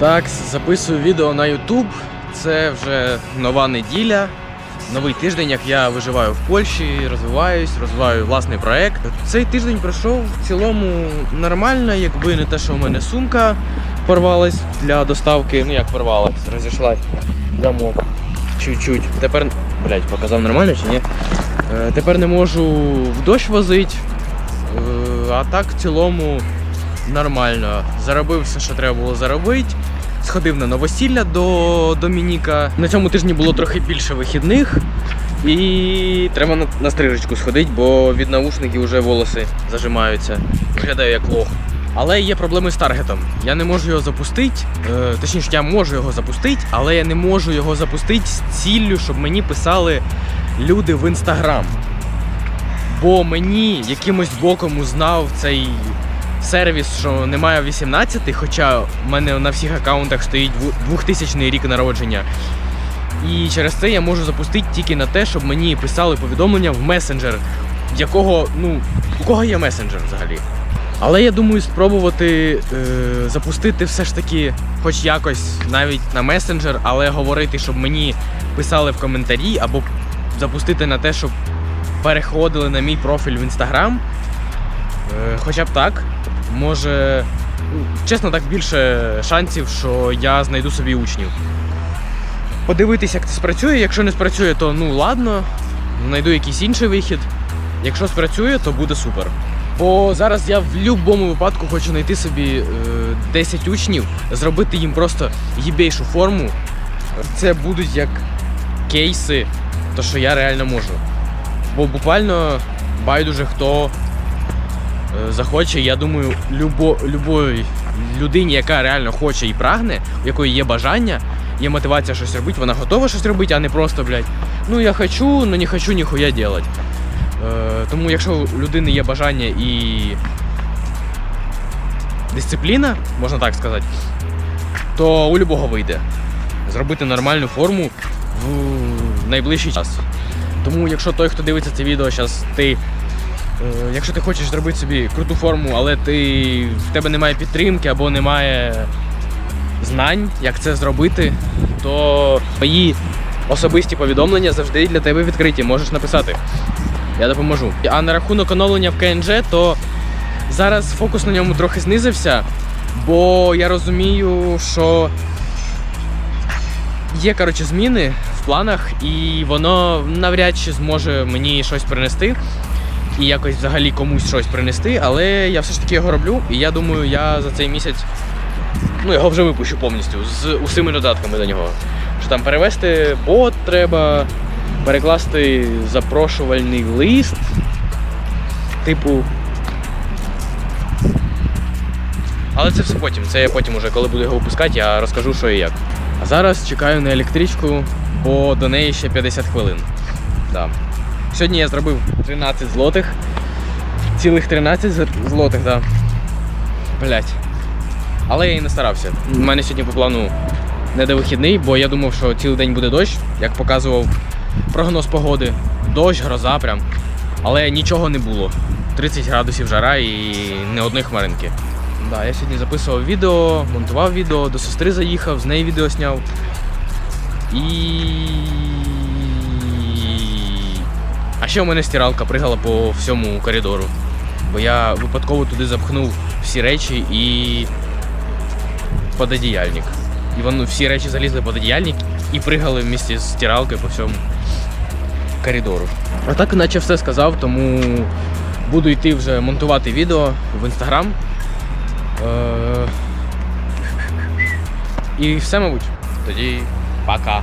Так, записую відео на YouTube. Це вже нова неділя, новий тиждень, як я виживаю в Польщі, розвиваюсь, розвиваю власний проект. Цей тиждень пройшов в цілому нормально, якби не те, що у мене сумка порвалась для доставки. Ну як порвалась, розійшлась замок. Чуть-чуть. Тепер, блять, показав нормально чи ні? Е, тепер не можу в дощ возити. Е, а так в цілому нормально. Заробив все, що треба було заробити. Сходив на новосілля до Домініка. На цьому тижні було трохи більше вихідних. І треба на, на стрижечку сходити, бо від наушників вже волоси зажимаються. Виглядаю як лох. Але є проблеми з таргетом. Я не можу його запустити. Е, точніше, я можу його запустити, але я не можу його запустити з ціллю, щоб мені писали люди в інстаграм. Бо мені якимось боком узнав цей сервіс, що немає 18, хоча в мене на всіх аккаунтах стоїть 2000 рік народження. І через це я можу запустити тільки на те, щоб мені писали повідомлення в месенджер, якого, ну, у кого є месенджер взагалі. Але я думаю спробувати е, запустити все ж таки, хоч якось навіть на месенджер, але говорити, щоб мені писали в коментарі, або запустити на те, щоб переходили на мій профіль в інстаграм. Е, хоча б так. Може, чесно, так більше шансів, що я знайду собі учнів. Подивитись, як це спрацює. Якщо не спрацює, то ну ладно, знайду якийсь інший вихід. Якщо спрацює, то буде супер. Бо зараз я в будь-якому випадку хочу знайти собі е, 10 учнів, зробити їм просто їбейшу форму. Це будуть як кейси, то що я реально можу. Бо буквально байдуже хто е, захоче, я думаю, любо, любої людині, яка реально хоче і прагне, у якої є бажання, є мотивація щось робити, вона готова щось робити, а не просто, блядь, ну я хочу, но не хочу ніхуя делать. Е, тому якщо у людини є бажання і дисципліна, можна так сказати, то у любого вийде зробити нормальну форму в найближчий час. Тому, якщо той, хто дивиться це відео, зараз ти. Е, Якщо ти хочеш зробити собі круту форму, але ти, в тебе немає підтримки або немає знань, як це зробити, то мої особисті повідомлення завжди для тебе відкриті. Можеш написати. Я допоможу. А на рахунок оновлення в КНЖ, то зараз фокус на ньому трохи знизився, бо я розумію, що є коротше зміни в планах, і воно навряд чи зможе мені щось принести. І якось взагалі комусь щось принести, але я все ж таки його роблю, і я думаю, я за цей місяць ну, його вже випущу повністю з усіми додатками до нього. Що там перевести бот треба, перекласти запрошувальний лист. Типу. Але це все потім. Це я потім уже, коли буду його випускати, я розкажу, що і як. А зараз чекаю на електричку, бо до неї ще 50 хвилин. Да. Сьогодні я зробив 13 злотих. Цілих 13 з- злотих, да. Блять. Але я і не старався. У мене сьогодні по плану не до вихідний, бо я думав, що цілий день буде дощ, як показував прогноз погоди. Дощ, гроза прям. Але нічого не було. 30 градусів жара і не одної хмаринки. Да, я сьогодні записував відео, монтував відео, до сестри заїхав, з неї відео зняв. І. Ще у мене стиралка пригала по всьому коридору. Бо я випадково туди запхнув всі речі і пододіяльник. І воно всі речі залізли під одіяльник і пригали в місті з стиралкою по всьому коридору. А так наче все сказав, тому буду йти вже монтувати відео в інстаграм. Е... І все, мабуть. Тоді пока.